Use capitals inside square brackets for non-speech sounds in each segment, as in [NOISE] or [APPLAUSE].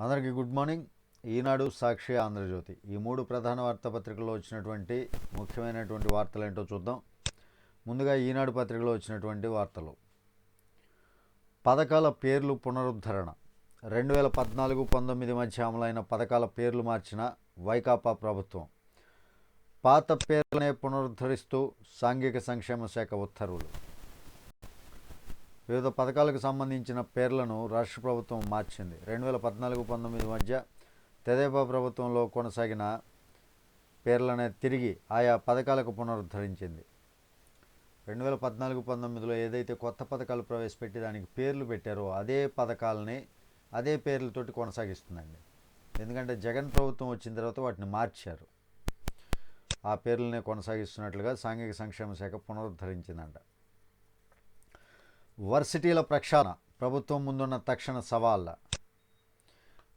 అందరికీ good morning. Eenadu Sakshi Andhrajyothy. ఈ మూడు ప్రధాన వార్తాపత్రికల్లో వచ్చినటువంటి ముఖ్యమైనటువంటి వార్తలు ఏంటో చూద్దాం. ముందుగా ఈనాడు పత్రికలో వచ్చినటువంటి వార్తలు. పథకాల పేర్లు పునరుద్ధరణ. రెండు వేల పద్నాలుగు పంతొమ్మిది మధ్య అమలైన పథకాల పేర్లు మార్చిన వైకాపా ప్రభుత్వం. పాత పేర్లనే పునరుద్ధరిస్తూ సాంఘిక సంక్షేమ శాఖ ఉత్తర్వులు. వివిధ పథకాలకు సంబంధించిన పేర్లను రాష్ట్ర ప్రభుత్వం మార్చింది. రెండు వేల పద్నాలుగు పంతొమ్మిది మధ్య తెదేపా ప్రభుత్వంలో కొనసాగిన పేర్లనే తిరిగి ఆయా పథకాలకు పునరుద్ధరించింది. రెండు వేల పద్నాలుగు పంతొమ్మిదిలో ఏదైతే కొత్త పథకాలు ప్రవేశపెట్టి దానికి పేర్లు పెట్టారో అదే పథకాలని అదే పేర్లతోటి కొనసాగిస్తుందండి. ఎందుకంటే జగన్ ప్రభుత్వం వచ్చిన తర్వాత వాటిని మార్చారు. ఆ పేర్లనే కొనసాగిస్తున్నట్లుగా సాంఘిక సంక్షేమ శాఖ పునరుద్ధరించిందంట. వర్సిటీల ప్రక్షాళన. ప్రభుత్వం ముందున్న తక్షణ సవాళ్ళ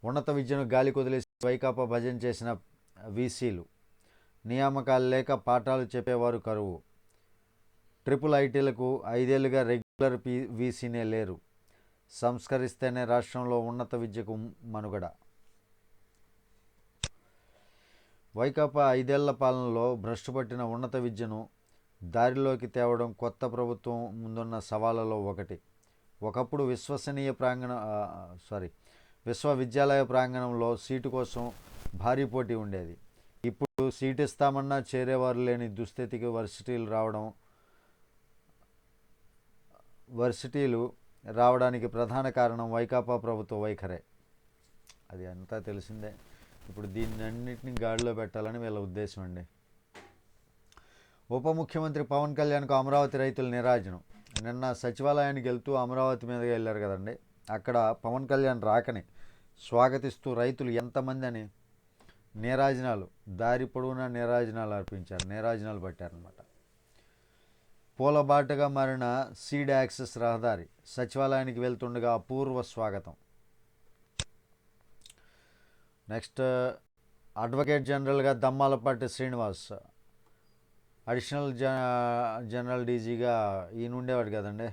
ఉన్నత విద్యను గాలి కొదిలేసి వైకాపా భజన చేసిన వీసీలు. నియామకాలు లేక పాఠాలు చెప్పేవారు కరువు. ట్రిపుల్ ఐటీలకు ఐదేళ్ళుగా రెగ్యులర్ పీ వీసీనే లేరు. సంస్కరిస్తేనే రాష్ట్రంలో ఉన్నత విద్యకు మనుగడ. వైకాపా ఐదేళ్ళ పాలనలో భ్రష్టుపట్టిన ఉన్నత విద్యను దారిలోకి తేవడం కొత్త ప్రభుత్వం ముందున్న సవాళ్ళలో ఒకటి. ఒకప్పుడు విశ్వసనీయ ప్రాంగణ సారీ విశ్వవిద్యాలయ ప్రాంగణంలో సీటు కోసం భారీ పోటీ ఉండేది. ఇప్పుడు సీటు ఇస్తామన్నా చేరేవారు లేని దుస్థితికి వర్సిటీలు రావడం వర్సిటీలు రావడానికి ప్రధాన కారణం వైకాపా ప్రభుత్వ వైఖరే. అది అంతా తెలిసిందే. ఇప్పుడు దీన్ని అన్నింటినీ గాడిలో పెట్టాలని వీళ్ళ ఉద్దేశం అండి. ఉప ముఖ్యమంత్రి పవన్ కళ్యాణ్కు అమరావతి రైతులు నిరాజనం. నిన్న సచివాలయానికి వెళ్తూ అమరావతి మీదుగా వెళ్ళారు కదండి. అక్కడ పవన్ కళ్యాణ్ రాకని స్వాగతిస్తూ రైతులు ఎంతమంది అని నీరాజనాలు దారి పొడవునా నీరాజనాలు అర్పించారు నీరాజనాలు పట్టారనమాట పూలబాటగా మారిన సీడ్ యాక్సెస్ రహదారి సచివాలయానికి వెళ్తుండగా అపూర్వ స్వాగతం. నెక్స్ట్ అడ్వకేట్ జనరల్గా దమ్మాలపాటి శ్రీనివాస్ అడిషనల్ జ జనరల్ డీజీగా ఈయన ఉండేవాడు కదండి.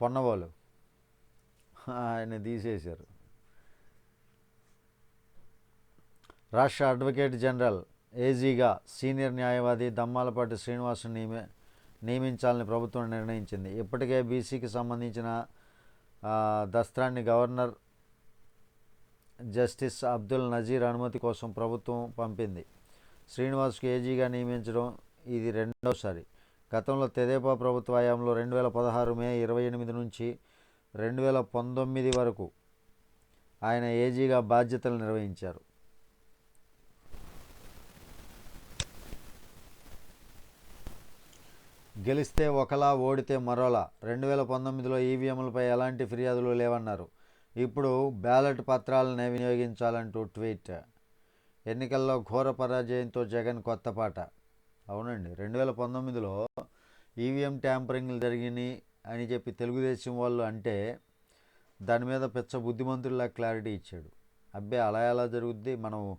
పొన్నవాళ్ళు. ఆయన తీసేశారు. రాష్ట్ర అడ్వకేట్ జనరల్ ఏజీగా సీనియర్ న్యాయవాది దమ్మాలపాటి శ్రీనివాసును నియమి నియమించాలని ప్రభుత్వం నిర్ణయించింది. ఇప్పటికే బీసీకి సంబంధించిన దస్త్రాన్ని గవర్నర్ జస్టిస్ అబ్దుల్ నజీర్ అనుమతి కోసం ప్రభుత్వం పంపింది. శ్రీనివాస్ ఏజీగా నియమించడం ఇది రెండోసారి. గతంలో తెదేపా ప్రభుత్వ హయాంలో రెండు వేల పదహారు మే ఇరవై ఎనిమిది నుంచి రెండు వేల పంతొమ్మిది వరకు ఆయన ఏజీగా బాధ్యతలు నిర్వహించారు. గెలిస్తే ఒకలా ఓడితే మరోలా రెండు వేల పంతొమ్మిదిలో ఈవీఎంలపై ఎలాంటి ఫిర్యాదులు లేవన్నారు. ఇప్పుడు బ్యాలెట్ పత్రాలనే వినియోగించాలంటూ ట్వీట్. ఎన్నికల్లో ఘోర పరాజయంతో జగన్ కొత్త పాట. అవునండి రెండు వేల పంతొమ్మిదిలో ఈవీఎం ట్యాంపరింగ్లు జరిగినాయి అని చెప్పి తెలుగుదేశం వాళ్ళు అంటే దాని మీద పెచ్చ బుద్ధిమంతుడిలా క్లారిటీ ఇచ్చాడు. అబ్బే అలా ఎలా జరుగుద్ది? మనం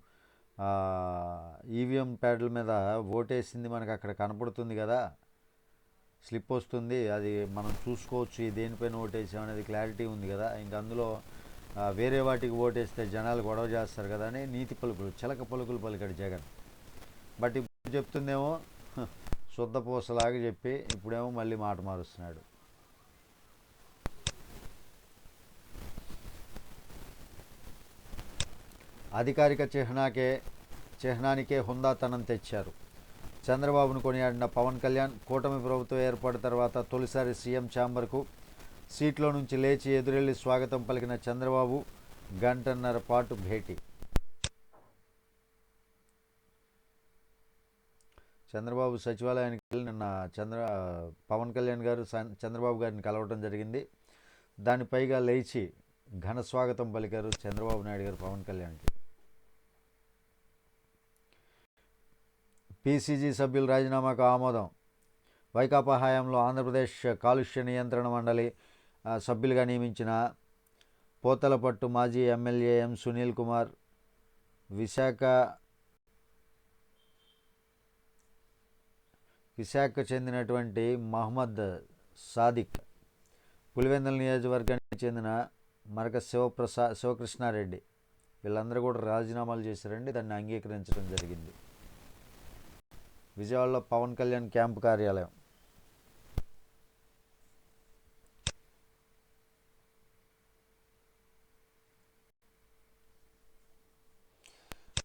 ఈవీఎం ప్యాడ్ల మీద ఓటేసింది మనకు అక్కడ కనపడుతుంది కదా. స్లిప్ వస్తుంది అది మనం చూసుకోవచ్చు దేనిపైన ఓటేసాం అనేది క్లారిటీ ఉంది కదా. ఇంక అందులో వేరే వాటికి ఓటేస్తే జనాలు గొడవ చేస్తారు కదా అని నీతి పలుకులు చిలక పలుకులు పలికాడు జగన్. బట్ ఇప్పుడు చెప్తుందేమో శుద్ధ పూసలాగా చెప్పి ఇప్పుడేమో మళ్ళీ మాట మారుస్తున్నాడు. అధికారిక చిహ్నాకే చిహ్నానికే హుందాతనం తెచ్చారు. చంద్రబాబును కొనియాడిన పవన్ కళ్యాణ్ కూటమి ప్రభుత్వం ఏర్పడిన తర్వాత తొలిసారి సీఎం ఛాంబర్కు సీట్లో నుంచి లేచి ఎదురెళ్ళి స్వాగతం పలికిన చంద్రబాబు గంటన్నర పాటు భేటీ. చంద్రబాబు సచివాలయానికి వెళ్ళి నిన్న చంద్ర పవన్ కళ్యాణ్ గారు చంద్రబాబు గారిని కలవడం జరిగింది. దానిపైగా లేచి ఘన స్వాగతం పలికారు చంద్రబాబు నాయుడు గారు పవన్ కళ్యాణ్కి. పీసీజీ సభ్యుల రాజీనామాకు ఆమోదం. వైకాపా హయాంలో ఆంధ్రప్రదేశ్ కాలుష్య నియంత్రణ మండలి సభ్యులుగా నియమించిన పోతలపట్టు మాజీ ఎమ్మెల్యే ఎం సునీల్ కుమార్ విశాఖ విశాఖ చెందినటువంటి మహమ్మద్ సాదిక్ పులివెందుల నియోజకవర్గానికి చెందిన మరక శివప్రసా శివకృష్ణారెడ్డి వీళ్ళందరూ కూడా రాజీనామాలు చేశారండి. దాన్ని అంగీకరించడం జరిగింది. విజయవాడలో పవన్ కళ్యాణ్ క్యాంపు కార్యాలయం.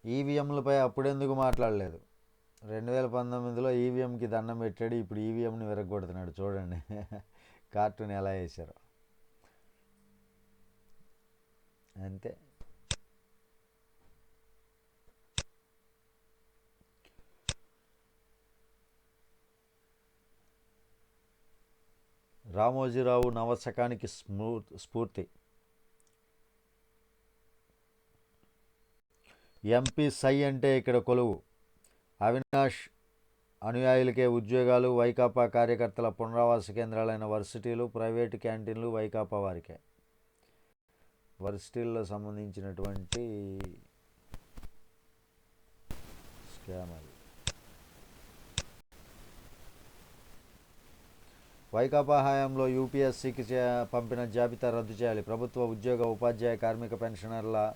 ఈవీఎంలపై అప్పుడెందుకు మాట్లాడలేదు? రెండు వేల పంతొమ్మిదిలో ఈవీఎంకి దండం పెట్టాడు ఇప్పుడు ఈవీఎంని విరగొడుతున్నాడు చూడండి. [LAUGHS] కార్టూన్ ఎలా వేశారు అంతే. రామోజీరావు నవశకానికి స్మూ స్ఫూర్తి. ఎంపీ సై అంటే ఇక్కడ కొలువు. అవినాష్ అనుయాయులకే ఉద్యోగాలు వైకాపా కార్యకర్తల పునరావాస కేంద్రాలైన వర్సిటీలు ప్రైవేటు క్యాంటీన్లు వైకాపా వారికే. వర్సిటీల్లో సంబంధించినటువంటి స్కామ్ అది. వైకాపా హయాంలో యూపీఎస్సీకి చే పంపిన జాబితా రద్దు చేయాలి. ప్రభుత్వ ఉద్యోగ ఉపాధ్యాయ కార్మిక పెన్షనర్ల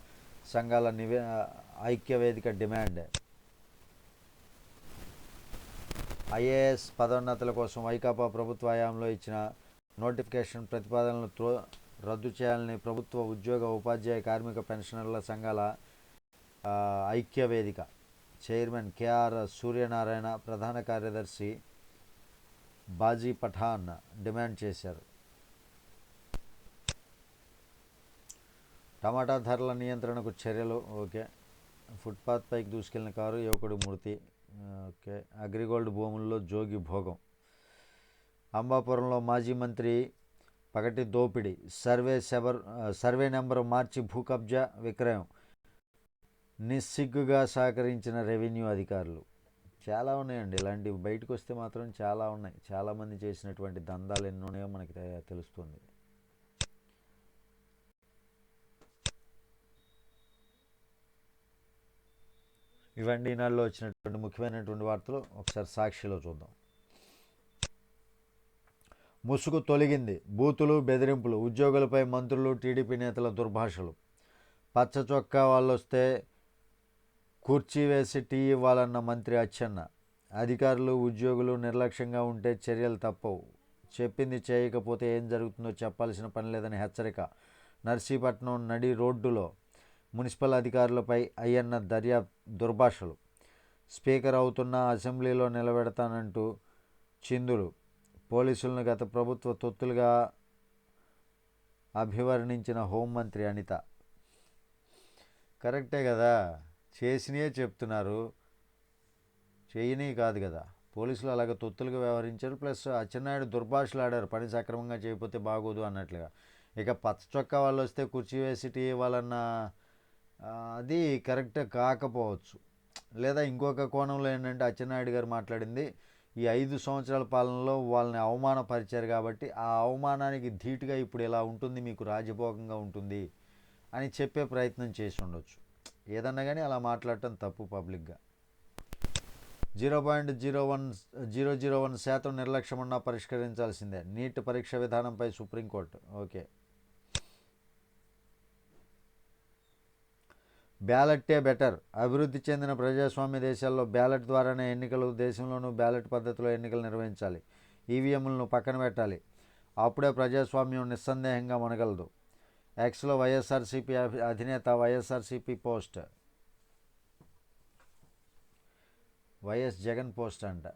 సంఘాల నివే ఐక్యవేదిక డిమాండ్. ఐఏఎస్ పదోన్నతుల కోసం వైకాపా ప్రభుత్వ హయాంలో ఇచ్చిన నోటిఫికేషన్ ప్రతిపాదనలు త్రో రద్దు చేయాలని ప్రభుత్వ ఉద్యోగ ఉపాధ్యాయ కార్మిక పెన్షనర్ల సంఘాల ఐక్యవేదిక ఐక్య వేదిక. చైర్మన్ కేఆర్ సూర్యనారాయణ ప్రధాన కార్యదర్శి బాజీ పఠాన్ డిమాండ్ చేశారు. టమాటా ధరల నియంత్రణకు చర్యలు ఓకే. ఫుట్పాత్ పైకి దూసుకెళ్ళిన కారు యువకుడు మృతి ఓకే. అగ్రిగోల్డ్ భూముల్లో జోగి భోగం. అంబాపురంలో మాజీ మంత్రి పగటి దోపిడీ. సర్వే సెవర్ సర్వే నెంబరు మార్చి భూ కబ్జా విక్రయం. నిస్సిగ్గుగా సహకరించిన రెవెన్యూ అధికారులు. చాలా ఉన్నాయండి. ఇలాంటివి బయటకు వస్తే మాత్రం చాలా ఉన్నాయి. చాలామంది చేసినటువంటి దందాలు ఎన్నోనే ఉన్నాయో మనకి తెలుస్తుంది. ఇవన్నీ ఈనాడులో వచ్చినటువంటి ముఖ్యమైనటువంటి వార్తలు ఒకసారి సాక్షిలో చూద్దాం. ముసుగు తొలగింది బూతులు బెదిరింపులు ఉద్యోగులపై మంత్రులు టీడీపీ నేతల దుర్భాషలు. పచ్చ చొక్కా వాళ్ళు వస్తే కుర్చీ వేసి టీ ఇవ్వాలన్న మంత్రి అచ్చెన్న. అధికారులు ఉద్యోగులు నిర్లక్ష్యంగా ఉంటే చర్యలు తప్పవు. చెప్పింది చేయకపోతే ఏం జరుగుతుందో చెప్పాల్సిన పని లేదని హెచ్చరిక. నర్సీపట్నం నడి రోడ్డులో మున్సిపల్ అధికారులపై అయ్యన్న దర్యాప్తు దుర్భాషలు. స్పీకర్ అవుతున్న అసెంబ్లీలో నిలబెడతానంటూ చిందులు పోలీసులను గత ప్రభుత్వ తొత్తులుగా అభివర్ణించిన హోంమంత్రి అనిత. కరెక్టే కదా? చేసినయే చెప్తున్నారు. చేయని కాదు కదా? పోలీసులు అలాగ తొత్తులుగా వ్యవహరించారు. ప్లస్ అచ్చెన్నాయుడు దుర్భాషలు ఆడారు పని సక్రమంగా చేయకపోతే బాగోదు అన్నట్లుగా. ఇక పచ్చ చొక్కా వాళ్ళు వస్తే కుర్చీ వేసి టీ ఇవ్వాలన్న అది కరెక్ట్ కాకపోవచ్చు. లేదా ఇంకొక కోణంలో ఏంటంటే అచ్చెన్నాయుడు గారు మాట్లాడింది ఈ ఐదు సంవత్సరాల పాలనలో వాళ్ళని అవమానపరిచారు కాబట్టి ఆ అవమానానికి ధీటుగా ఇప్పుడు ఇలా ఉంటుంది మీకు రాజభోగంగా ఉంటుంది అని చెప్పే ప్రయత్నం చేసి ఉండొచ్చు. ఏదన్నా కానీ అలా మాట్లాడటం తప్పు పబ్లిక్గా. Zero point zero one zero zero one శాతం నిర్లక్ష్యమన్నా పరిష్కరించాల్సిందే. నీట్ పరీక్ష విధానంపై సుప్రీంకోర్టు. ఓకే. బ్యాలెట్టే బెటర్. అభివృద్ధి చెందిన ప్రజాస్వామ్య దేశాల్లో బ్యాలెట్ ద్వారానే ఎన్నికలు దేశంలోనూ బ్యాలెట్ పద్ధతిలో ఎన్నికలు నిర్వహించాలి. ఈవీఎంలను పక్కన పెట్టాలి. అప్పుడే ప్రజాస్వామ్యం నిస్సందేహంగా మనగలదు. ఎక్స్లో వైఎస్ఆర్సీపీ అధినేత YSRCP post. YS Jagan post అంట.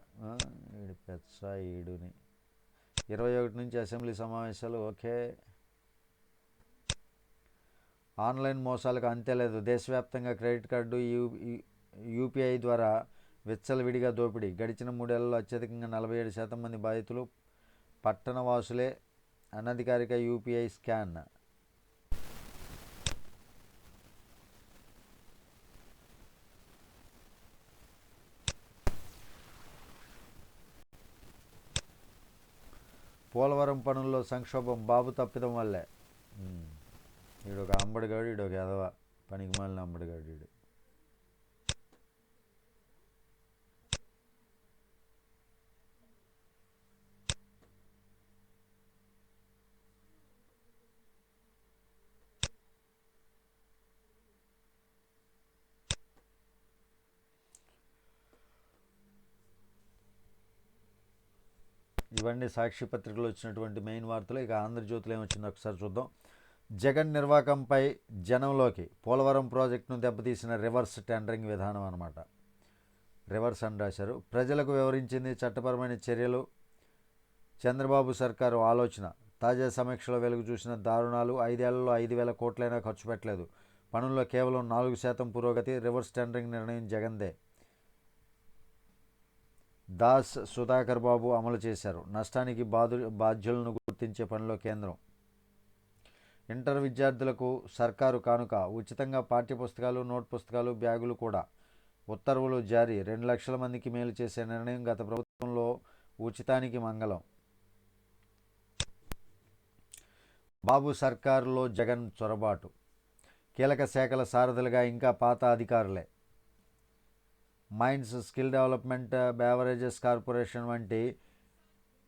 ఈడు పెచ్చ ఈడుని. ఇరవై ఒకటి నుంచి అసెంబ్లీ సమావేశాలు ఓకే. ఆన్లైన్ మోసాలకు అంతే లేదు. దేశవ్యాప్తంగా క్రెడిట్ కార్డు యూ యూపీఐ ద్వారా విచ్చలవిడిగా దోపిడీ. గడిచిన మూడేళ్ళలో అత్యధికంగా నలభై ఏడు శాతం మంది బాధితులు పట్టణ వాసులే అనధికారిక యూపీఐ స్కాన్. పోలవరం పనుల్లో సంక్షోభం బాబు తప్పిదం వల్లే. ఈడొక అంబడిగాడు ఈడొక ఎదవ పనికిమాలిన అంబడిగాడు ఈడు. ఇవన్నీ సాక్షి పత్రికలు వచ్చినటువంటి మెయిన్ వార్తలు. ఇక ఆంధ్రజ్యోతిలో ఏమొచ్చిందో ఒకసారి చూద్దాం. జగన్ నిర్వాకంపై జనంలోకి పోలవరం ప్రాజెక్టును దెబ్బతీసిన రివర్స్ టెండరింగ్ విధానం అనమాట రివర్స్ అని రాశారు. ప్రజలకు వివరించింది చట్టపరమైన చర్యలు. చంద్రబాబు సర్కారు ఆలోచన. తాజా సమీక్షలో వెలుగు చూసిన దారుణాలు ఐదేళ్ళలో ఐదు వేల కోట్లైనా ఖర్చు పెట్టలేదు. పనుల్లో కేవలం నాలుగు శాతం పురోగతి రివర్స్ టెండరింగ్ నిర్ణయం జగన్దే దాస్ సుధాకర్ బాబు అమలు చేశారు. నష్టానికి బాధు బాధ్యులను గుర్తించే పనిలో కేంద్రం. ఇంటర్ విద్యార్థులకు సర్కారు కానుక ఉచితంగా పాఠ్యపుస్తకాలు నోట్ పుస్తకాలు బ్యాగులు కూడా. ఉత్తర్వులు జారీ. రెండు లక్షల మందికి మేలు చేసే నిర్ణయం గత ప్రభుత్వంలో ఉచితానికి మంగళం. బాబు సర్కారులో జగన్ చొరబాటు. కీలక శాఖల సారథులుగా ఇంకా పాత అధికారులే. Mines skill development beverages corporation వంటి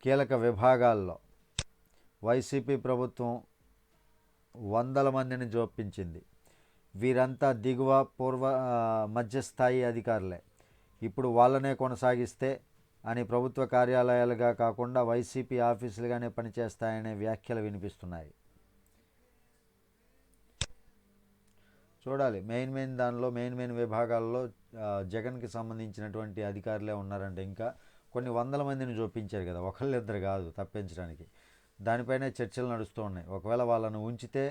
కీలక విభాగాల్లో. వైసీపీ ప్రభుత్వం వందల మందిని జోపించింది. వీరంతా దిగువ పూర్వ మధ్యస్థాయి అధికారులే. ఇప్పుడు వాళ్ళనే కొనసాగిస్తే అని ప్రభుత్వ కార్యాలయాలుగా కాకుండా వైసీపీ ఆఫీసులుగానే పనిచేస్తాయనే వ్యాఖ్యలు వినిపిస్తున్నాయి. చూడాలి. మెయిన్ మెయిన్ దానిలో మెయిన్ మెయిన్ విభాగాల్లో జగన్కి సంబంధించినటువంటి అధికారులే ఉన్నారంటే ఇంకా కొన్ని వందల మందిని చూపించారు కదా. ఒకళ్ళిద్దరు కాదు తప్పించడానికి. దానిపైనే చర్చలు నడుస్తూ ఉన్నాయి. ఒకవేళ వాళ్ళను ఉంచితే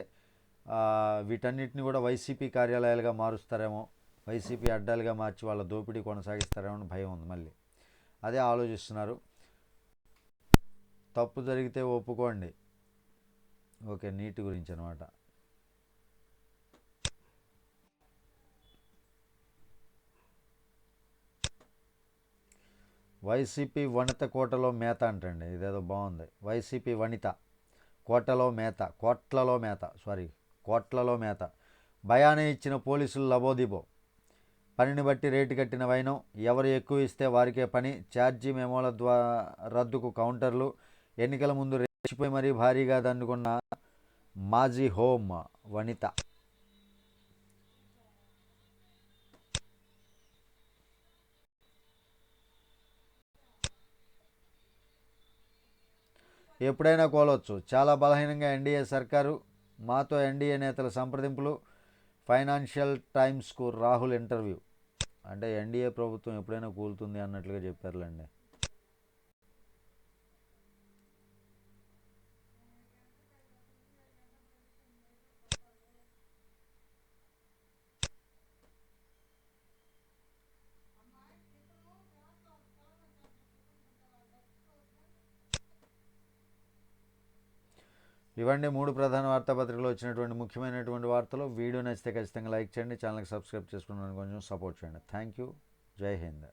వీటన్నిటిని కూడా వైసీపీ కార్యాలయాలుగా మారుస్తారేమో వైసీపీ అడ్డాలుగా మార్చి వాళ్ళ దోపిడీ కొనసాగిస్తారేమో అని భయం ఉంది మళ్ళీ. అదే ఆలోచిస్తున్నారు. తప్పు జరిగితే ఒప్పుకోండి. ఓకే నీటి గురించి అనమాట వైసీపీ వనిత కోటలో మేత అంటండి ఇదేదో బాగుంది. వైసీపీ వనిత కోటలో మేత కోట్లలో మేత సారీ కోట్లలో మేత. భయానే ఇచ్చిన పోలీసులు లబోదిబో. పనిని బట్టి రేటు కట్టిన వైనం ఎవరు ఎక్కువ ఇస్తే వారికే పని. ఛార్జీ మెమోల ద్వారా రద్దుకు కౌంటర్లు. ఎన్నికల ముందు రెచ్చిపోయి మరీ భారీగా దండుకున్న మాజీ హోమ్ వనిత. ఎప్పుడైనా కోలవచ్చు. చాలా బలహీనంగా ఎన్డీఏ సర్కారు మాతో ఎన్డీఏ నేతల సంప్రదింపులు ఫైనాన్షియల్ టైమ్స్కు రాహుల్ ఇంటర్వ్యూ. అంటే ఎన్డీఏ ప్రభుత్వం ఎప్పుడైనా కూలుతుంది అన్నట్లుగా చెప్పారులేండి. ఇవన్నీ మూడు ప్రధాన వార్తాపత్రికలు వచ్చినటువంటి ముఖ్యమైనటువంటి వార్తలు. వీడియో నచ్చితే ఖచ్చితంగా లైక్ చేయండి. ఛానల్కి సబ్స్క్రైబ్ చేసుకుని కొంచెం సపోర్ట్ చేయండి. Thank you. జై హింద్.